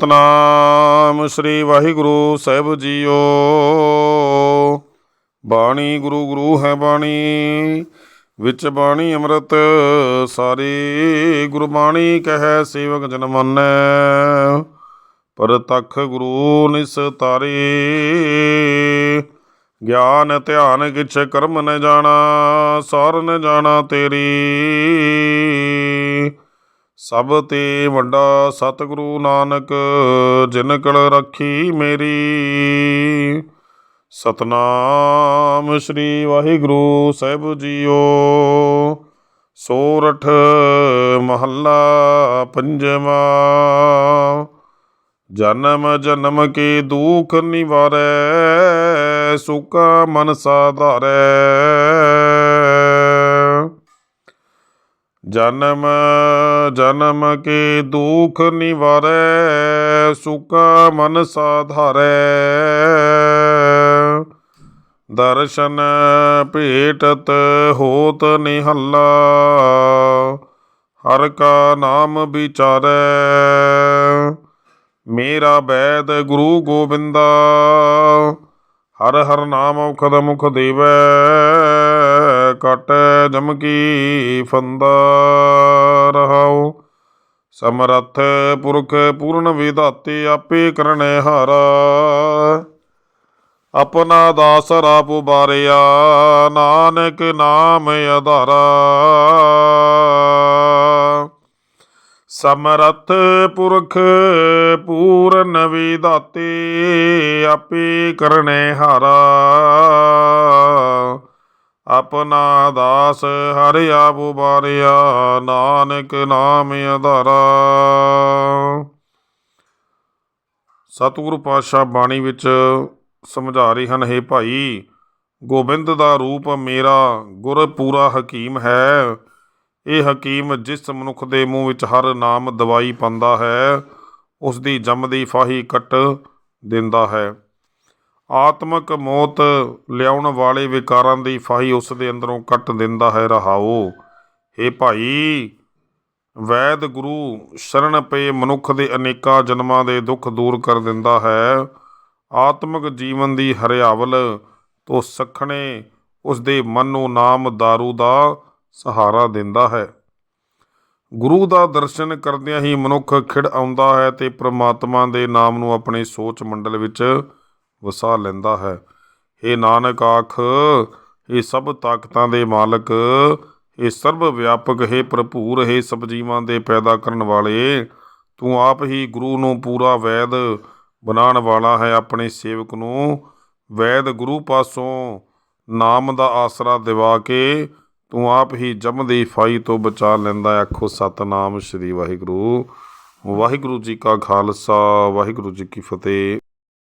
ਸਤਨਾਮ ਸ੍ਰੀ ਵਾਹਿਗੁਰੂ ਸਾਹਿਬ ਜੀਓ। ਬਾਣੀ ਗੁਰੂ ਗੁਰੂ ਹੈ ਬਾਣੀ, ਵਿੱਚ ਬਾਣੀ ਅੰਮ੍ਰਿਤ, ਸਾਰੀ ਗੁਰਬਾਣੀ ਕਹੈ ਸੇਵਕ ਜਨ ਮੰਨੈ। ਪਰ ਤਖ ਗੁਰੂ ਨਿਸਤਾਰੇ ਗਿਆਨ ਧਿਆਨ ਕਿਛ ਕਰਮ ਨ ਜਾਣਾ, ਸਾਰ ਨ ਜਾਣਾ ਤੇਰੀ। ਸਭ ਤੇ ਵੱਡਾ ਸਤਿਗੁਰੂ ਨਾਨਕ, ਜਿਨ ਕਲ ਰੱਖੀ ਮੇਰੀ। ਸਤਨਾਮ ਸ੍ਰੀ ਵਾਹਿਗੁਰੂ ਸਾਹਿਬ ਜੀਓ। ਸੋਰਠ ਮਹੱਲਾ ਪੰਜਵਾ। ਜਨਮ ਜਨਮ ਕੇ ਦੁਖ ਨਿਵਾਰੈ ਸੁਖਾ ਮਨ ਸਾਧਾਰੈ ਜਨਮ ਜਨਮ ਕੇ ਦੁਖ ਨਿਵਾਰੈ ਸੁਖਾ ਮਨ ਸਾਧਾਰੈ। ਦਰਸ਼ਨ ਭੇਟਤ ਹੋਤ ਨਿਹੱਲਾ, ਹਰ ਕਾ ਨਾਮ ਵਿਚਾਰੈ। ਮੇਰਾ ਬੈਦ ਗੁਰੂ ਗੋਬਿੰਦਾ, ਹਰ ਹਰ ਨਾਮ ਔਖਦ ਮੁਖ ਦੇਵੈ। ਕਟ ਜਮਕੀ ਫੰਦਾ ਰਹਾਉ ਸਮਰੱਥ ਪੁਰਖ ਪੂਰਨ ਵਿਧਾਤੇ ਆਪੇ ਕਰਨੈ ਹਾਰਾ। ਆਪਣਾ ਦਾਸ ਰਾਪ ਉਬਾਰਿਆ, ਨਾਨਕ ਨਾਮ ਅਧਾਰਾ ਸਮਰੱਥ ਪੁਰਖ ਪੂਰਨ ਵਿਦਾਤੇ ਆਪੇ ਕਰਨੇ ਹਾਰਾ। ਆਪਣਾ ਦਾਸ ਹਰਿ ਆਪ ਉਬਾਰਿਆ, ਨਾਨਕ ਨਾਮ ਆਧਾਰਾ ਸਤਿਗੁਰੂ ਪਾਤਸ਼ਾਹ ਬਾਣੀ ਵਿੱਚ ਸਮਝਾ ਰਹੇ ਹਨ, ਹੈ ਭਾਈ, ਗੋਬਿੰਦ ਦਾ ਰੂਪ ਮੇਰਾ ਗੁਰ ਪੂਰਾ ਹਕੀਮ ਹੈ। ਇਹ ਹਕੀਮ ਜਿਸ ਮਨੁੱਖ ਦੇ ਮੂੰਹ ਵਿੱਚ ਹਰ ਨਾਮ ਦਵਾਈ ਪਾਉਂਦਾ ਹੈ ਉਸ ਦੀ ਜੰਮਦੀ ਫਾਹੀ ਕੱਟ ਦਿੰਦਾ ਹੈ। ਆਤਮਕ ਮੌਤ ਲਿਆਉਣ ਵਾਲੇ ਵਿਕਾਰਾਂ ਦੀ ਫਾਹੀ ਉਸ ਦੇ ਅੰਦਰੋਂ ਕੱਟ ਦਿੰਦਾ ਹੈ ਰਹਾਓ। ਏ ਭਾਈ, ਵੈਦ ਗੁਰੂ ਸ਼ਰਨ ਪਏ ਮਨੁੱਖ ਦੇ ਅਨੇਕਾਂ ਜਨਮਾਂ ਦੇ ਦੁੱਖ ਦੂਰ ਕਰ ਦਿੰਦਾ ਹੈ। ਆਤਮਿਕ ਜੀਵਨ ਦੀ ਹਰਿਆਵਲ ਤੋਂ ਸਖਣੇ ਉਸ ਦੇ ਮਨ ਨੂੰ ਨਾਮ ਦਾਰੂ ਦਾ ਸਹਾਰਾ ਦਿੰਦਾ ਹੈ। ਗੁਰੂ ਦਾ ਦਰਸ਼ਨ ਕਰਦਿਆਂ ਹੀ ਮਨੁੱਖ ਖਿੜ ਆਉਂਦਾ ਹੈ ਤੇ ਪ੍ਰਮਾਤਮਾ ਦੇ ਨਾਮ ਨੂੰ ਆਪਣੇ ਸੋਚ ਮੰਡਲ ਵਿੱਚ ਵਸਾ ਲੈਂਦਾ ਹੈ। ਇਹ ਨਾਨਕ ਆਖ ਇਹ ਸਭ ਤਾਕਤਾਂ ਦੇ ਮਾਲਕ ਇਹ ਸਰਬ ਵਿਆਪਕ, ਹੈ ਭਰਪੂਰ, ਹੈ ਸਭ ਜੀਵਾਂ ਦੇ ਪੈਦਾ ਕਰਨ ਵਾਲੇ, ਤੂੰ ਆਪ ਹੀ ਗੁਰੂ ਨੂੰ ਪੂਰਾ ਵੈਦ ਬਣਾਉਣ ਵਾਲਾ ਹੈ ਆਪਣੇ ਸੇਵਕ ਨੂੰ। ਵੈਦ ਗੁਰੂ ਪਾਸੋਂ ਨਾਮ ਦਾ ਆਸਰਾ ਦਿਵਾ ਕੇ ਤੂੰ ਆਪ ਹੀ ਜਮ ਦੀ ਫਾਈ ਤੋਂ ਬਚਾ ਲੈਂਦਾ ਆਖੋ, ਸਤਨਾਮ ਸ੍ਰੀ ਵਾਹਿਗੁਰੂ। ਵਾਹਿਗੁਰੂ ਜੀ ਕਾ ਖਾਲਸਾ, ਵਾਹਿਗੁਰੂ ਜੀ ਕੀ ਫਤਿਹ।